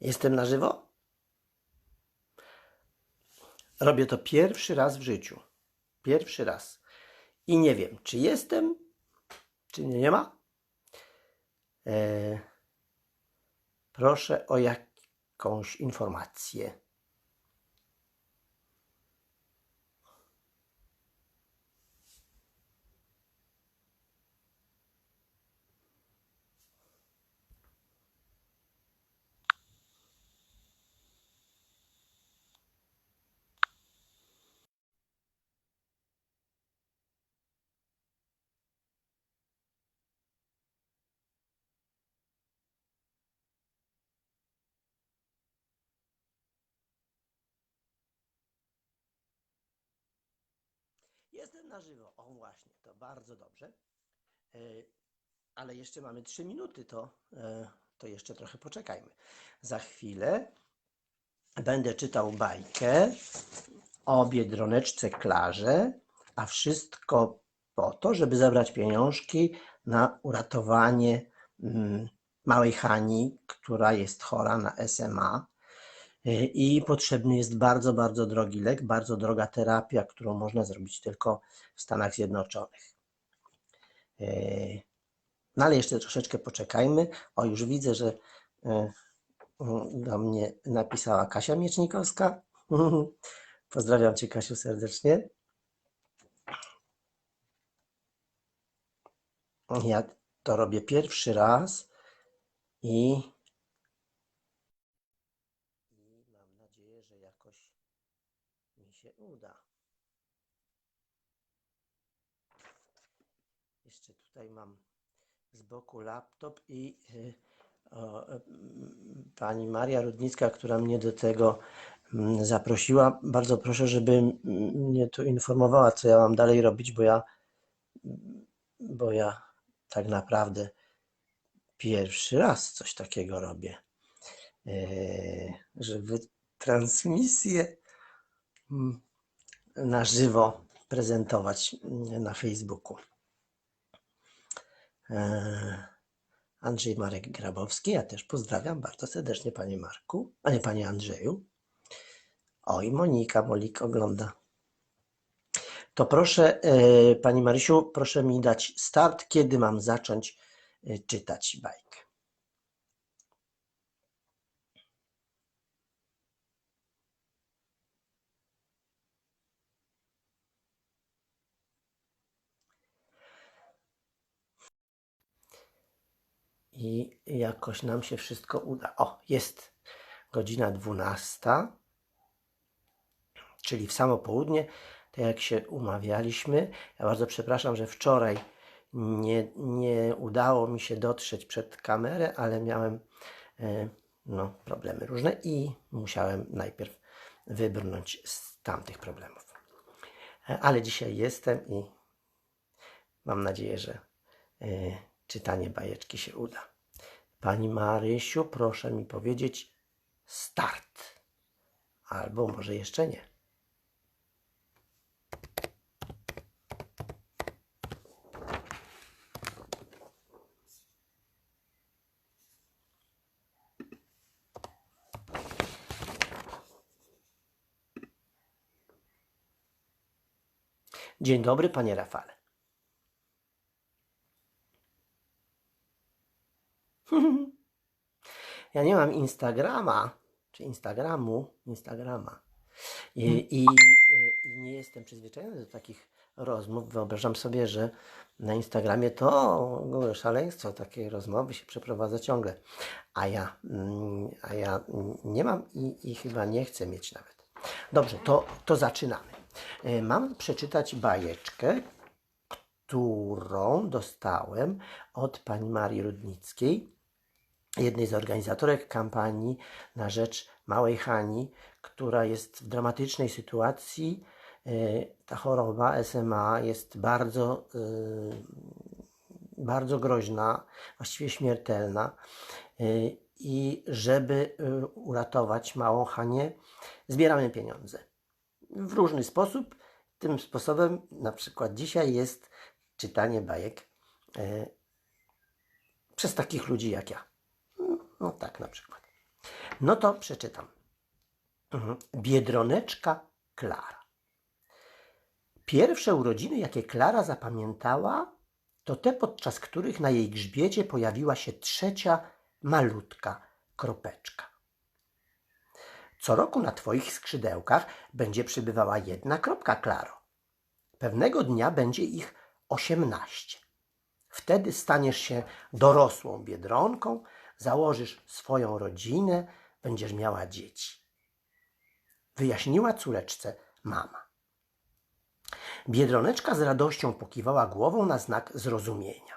Jestem na żywo? Robię to pierwszy raz w życiu. Pierwszy raz. I nie wiem, czy jestem, czy mnie nie ma. E, proszę o jakąś informację. Jestem na żywo. O właśnie, to bardzo dobrze. E, Ale jeszcze mamy 3 minuty, to, e, to jeszcze trochę poczekajmy. Za chwilę będę czytał bajkę o Biedroneczce Klarze, a wszystko po to, żeby zebrać pieniążki na uratowanie mm, małej Hani, która jest chora na SMA. Y, I potrzebny jest bardzo, bardzo drogi lek, bardzo droga terapia, którą można zrobić tylko w Stanach Zjednoczonych. Y, No ale jeszcze troszeczkę poczekajmy. O, już widzę, że y, do mnie napisała Kasia Miecznikowska. Pozdrawiam Cię, Kasiu, serdecznie. Ja to robię pierwszy raz i mam nadzieję, że jakoś mi się uda. Jeszcze tutaj mam z boku laptop i y, o, pani Maria Rudnicka, która mnie do tego mm, zaprosiła. Bardzo proszę, żeby mnie tu informowała, co ja mam dalej robić, bo ja, bo ja tak naprawdę pierwszy raz coś takiego robię. Eee, żeby transmisję mm, na żywo prezentować mm, na Facebooku. Eee, Andrzej Marek Grabowski, ja też pozdrawiam bardzo serdecznie Panie Marku, a nie Panie Andrzeju. O i Monika Molik ogląda. To proszę, e, Pani Marysiu, proszę mi dać start, kiedy mam zacząć e, czytać bajkę. I jakoś nam się wszystko uda. O, jest godzina 12, czyli w samo południe, tak jak się umawialiśmy. Ja bardzo przepraszam, że wczoraj nie, nie udało mi się dotrzeć przed kamerę, ale miałem e, no, problemy różne i musiałem najpierw wybrnąć z tamtych problemów. E, Ale dzisiaj jestem i mam nadzieję, że e, czytanie bajeczki się uda. Pani Marysiu, proszę mi powiedzieć start. Albo może jeszcze nie. Dzień dobry, panie Rafale. Ja nie mam Instagrama, czy Instagramu, Instagrama. I, i, I nie jestem przyzwyczajony do takich rozmów. Wyobrażam sobie, że na Instagramie to szaleństwo, takie rozmowy się przeprowadza ciągle. A ja, mm, a ja nie mam i, i chyba nie chcę mieć nawet. Dobrze, to, to zaczynamy. E, Mam przeczytać bajeczkę, którą dostałem od pani Marii Rudnickiej, jednej z organizatorek kampanii na rzecz małej Hani, która jest w dramatycznej sytuacji. E, Ta choroba SMA jest bardzo, e, bardzo groźna, właściwie śmiertelna. E, I żeby uratować małą Hanię, zbieramy pieniądze w różny sposób. Tym sposobem, na przykład dzisiaj, jest czytanie bajek przez takich ludzi jak ja. No tak na przykład. No to przeczytam. Mhm. Biedroneczka Klara. Pierwsze urodziny, jakie Klara zapamiętała, to te, podczas których na jej grzbiecie pojawiła się trzecia, malutka kropeczka. Co roku na Twoich skrzydełkach będzie przybywała jedna kropka, Klaro. Pewnego dnia będzie ich osiemnaście. Wtedy staniesz się dorosłą biedronką, założysz swoją rodzinę, będziesz miała dzieci. Wyjaśniła córeczce mama. Biedroneczka z radością pokiwała głową na znak zrozumienia.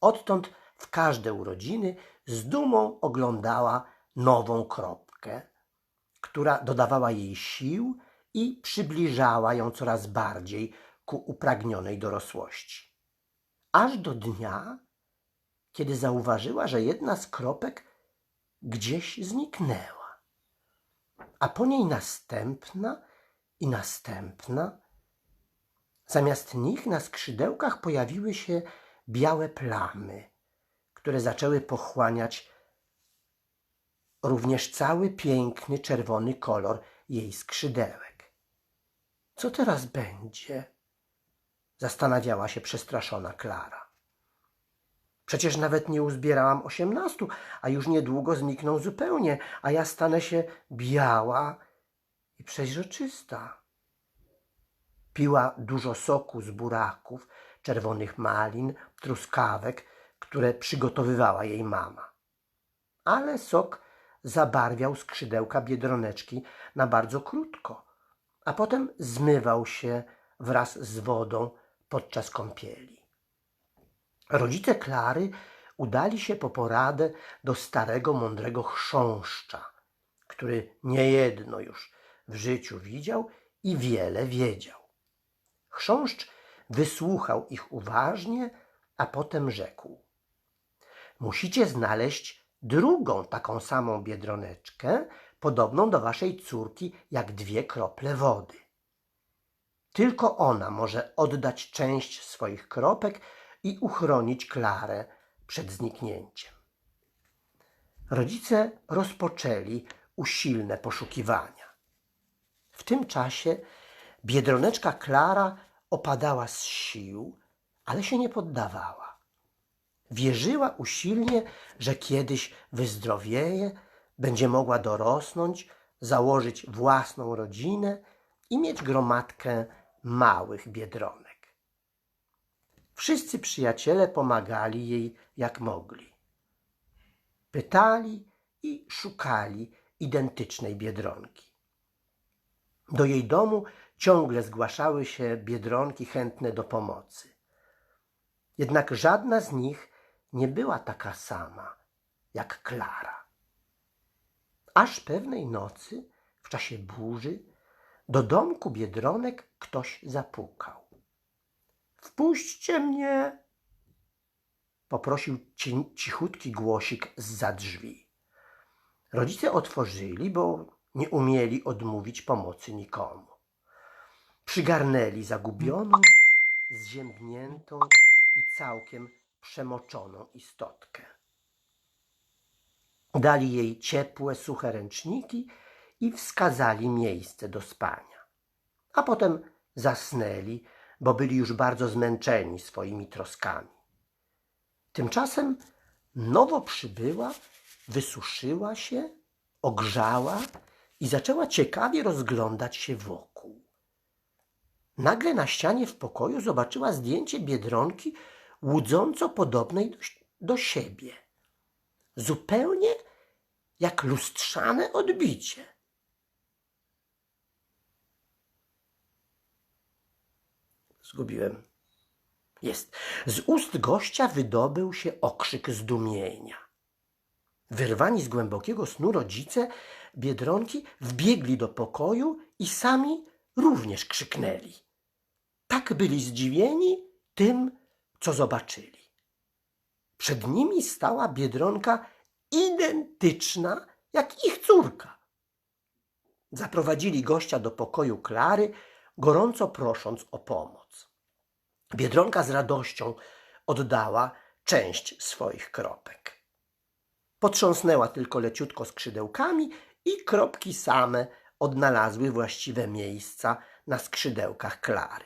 Odtąd w każde urodziny z dumą oglądała nową kropkę, która dodawała jej sił i przybliżała ją coraz bardziej ku upragnionej dorosłości. Aż do dnia, kiedy zauważyła, że jedna z kropek gdzieś zniknęła, a po niej następna i następna. Zamiast nich na skrzydełkach pojawiły się białe plamy, które zaczęły pochłaniać również cały piękny czerwony kolor jej skrzydełek. Co teraz będzie? Zastanawiała się przestraszona Klara. Przecież nawet nie uzbierałam osiemnastu, a już niedługo znikną zupełnie, a ja stanę się biała i przeźroczysta. Piła dużo soku z buraków, czerwonych malin, truskawek, które przygotowywała jej mama. Ale sok zabarwiał skrzydełka biedroneczki na bardzo krótko, a potem zmywał się wraz z wodą podczas kąpieli. Rodzice Klary udali się po poradę do starego, mądrego chrząszcza, który niejedno już w życiu widział i wiele wiedział. Chrząszcz wysłuchał ich uważnie, a potem rzekł: Musicie znaleźć drugą taką samą biedroneczkę, podobną do waszej córki, jak dwie krople wody. Tylko ona może oddać część swoich kropek i uchronić Klarę przed zniknięciem. Rodzice rozpoczęli usilne poszukiwania. W tym czasie biedroneczka Klara opadała z sił, ale się nie poddawała. Wierzyła usilnie, że kiedyś wyzdrowieje, będzie mogła dorosnąć, założyć własną rodzinę i mieć gromadkę małych biedronek. Wszyscy przyjaciele pomagali jej jak mogli. Pytali i szukali identycznej biedronki. Do jej domu ciągle zgłaszały się biedronki chętne do pomocy. Jednak żadna z nich nie była taka sama jak Klara. Aż pewnej nocy, w czasie burzy, do domku biedronek ktoś zapukał. Wpuśćcie mnie! Poprosił ci- cichutki głosik zza drzwi. Rodzice otworzyli, bo nie umieli odmówić pomocy nikomu. Przygarnęli zagubioną, zziębniętą i całkiem przemoczoną istotkę. Dali jej ciepłe, suche ręczniki i wskazali miejsce do spania. A potem zasnęli, bo byli już bardzo zmęczeni swoimi troskami. Tymczasem nowo przybyła, wysuszyła się, ogrzała i zaczęła ciekawie rozglądać się wokół. Nagle na ścianie w pokoju zobaczyła zdjęcie biedronki łudząco podobnej do, do siebie. Zupełnie jak lustrzane odbicie. Zgubiłem. Jest. Z ust gościa wydobył się okrzyk zdumienia. Wyrwani z głębokiego snu rodzice biedronki wbiegli do pokoju i sami również krzyknęli. Tak byli zdziwieni tym, co zobaczyli. Przed nimi stała biedronka identyczna jak ich córka. Zaprowadzili gościa do pokoju Klary, gorąco prosząc o pomoc. Biedronka z radością oddała część swoich kropek. Potrząsnęła tylko leciutko skrzydełkami i kropki same odnalazły właściwe miejsca na skrzydełkach Klary.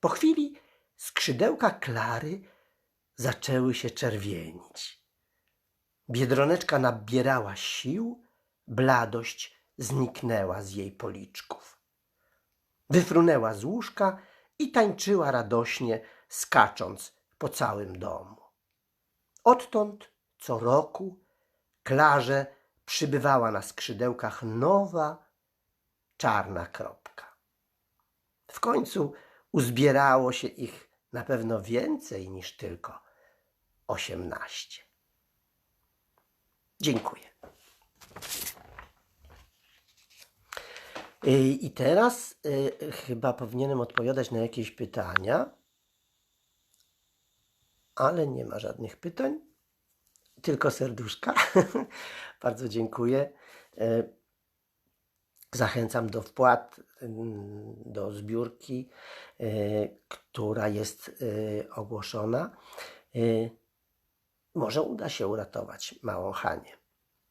Po chwili skrzydełka Klary zaczęły się czerwienić. Biedroneczka nabierała sił, bladość zniknęła z jej policzków. Wyfrunęła z łóżka i tańczyła radośnie, skacząc po całym domu. Odtąd co roku Klarze przybywała na skrzydełkach nowa, czarna kropka. W końcu uzbierało się ich na pewno więcej niż tylko osiemnaście. Dziękuję. Y, I teraz y, chyba powinienem odpowiadać na jakieś pytania, ale nie ma żadnych pytań, tylko serduszka. Bardzo dziękuję. Y, Zachęcam do wpłat do zbiórki, która jest ogłoszona. Może uda się uratować małą Hanię.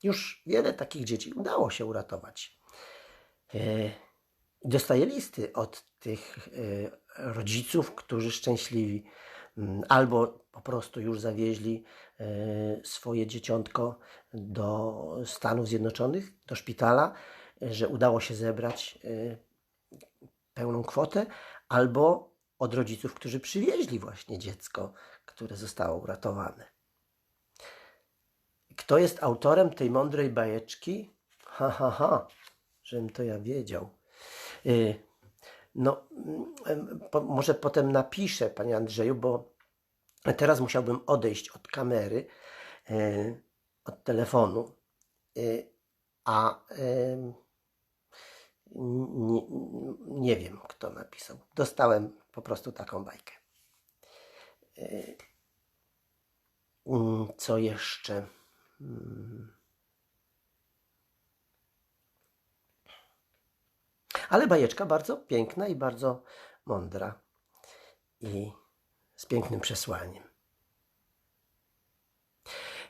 Już wiele takich dzieci udało się uratować. Y, Dostaję listy od tych y, rodziców, którzy szczęśliwi mm, albo po prostu już zawieźli y, swoje dzieciątko do Stanów Zjednoczonych, do szpitala, że udało się zebrać pełną kwotę, albo od rodziców, którzy przywieźli właśnie dziecko, które zostało uratowane. Kto jest autorem tej mądrej bajeczki? Ha, ha, ha, żebym to ja wiedział. Y, No, mm, po, może potem napiszę, panie Andrzeju, bo teraz musiałbym odejść od kamery, y, od telefonu, y, a nie, nie wiem, kto napisał. Dostałem po prostu taką bajkę. Y, mm, Co jeszcze? Ale bajeczka bardzo piękna i bardzo mądra. I z pięknym przesłaniem.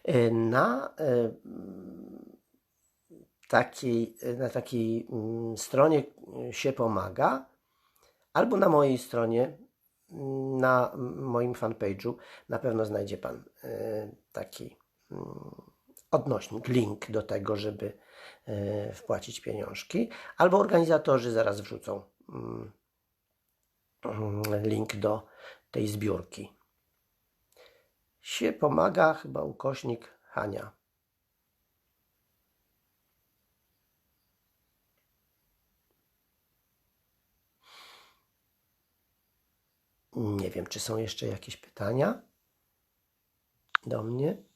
Y, Na y, takiej, na takiej mm, stronie się pomaga, albo na mojej stronie, mm, na moim fanpage'u na pewno znajdzie Pan y, taki mm, odnośnik, link do tego, żeby wpłacić pieniążki, albo organizatorzy zaraz wrzucą mm, link do tej zbiórki. Się pomaga chyba ukośnik Hania. Nie wiem, czy są jeszcze jakieś pytania do mnie.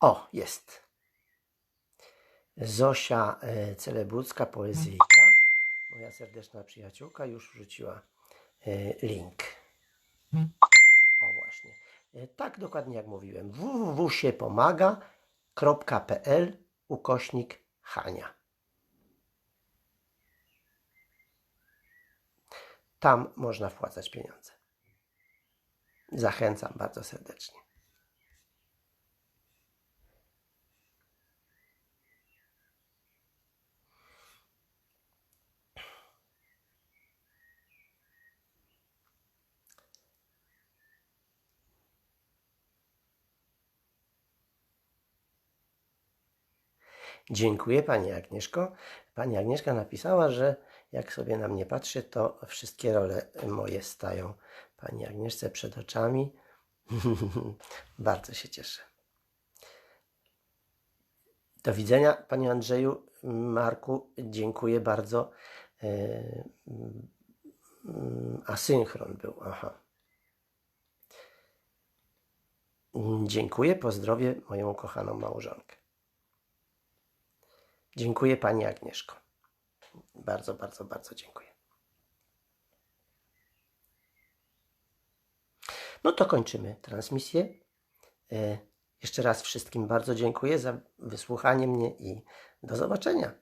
O, jest. Zosia e, Celebucka, poezyjka, moja serdeczna przyjaciółka, już wrzuciła e, link. O, właśnie. E, Tak dokładnie jak mówiłem. www.siepomaga.pl ukośnik Hania. Tam można wpłacać pieniądze. Zachęcam bardzo serdecznie. Dziękuję Pani Agnieszko. Pani Agnieszka napisała, że jak sobie na mnie patrzy, to wszystkie role moje stają Pani Agnieszce przed oczami. Bardzo się cieszę. Do widzenia, Panie Andrzeju. Marku, dziękuję bardzo. E, Mm, Asynchron był, aha. Dziękuję, pozdrowię moją kochaną małżonkę. Dziękuję Pani Agnieszko. Bardzo, bardzo, bardzo dziękuję. No to kończymy transmisję. E, Jeszcze raz wszystkim bardzo dziękuję za wysłuchanie mnie i do zobaczenia.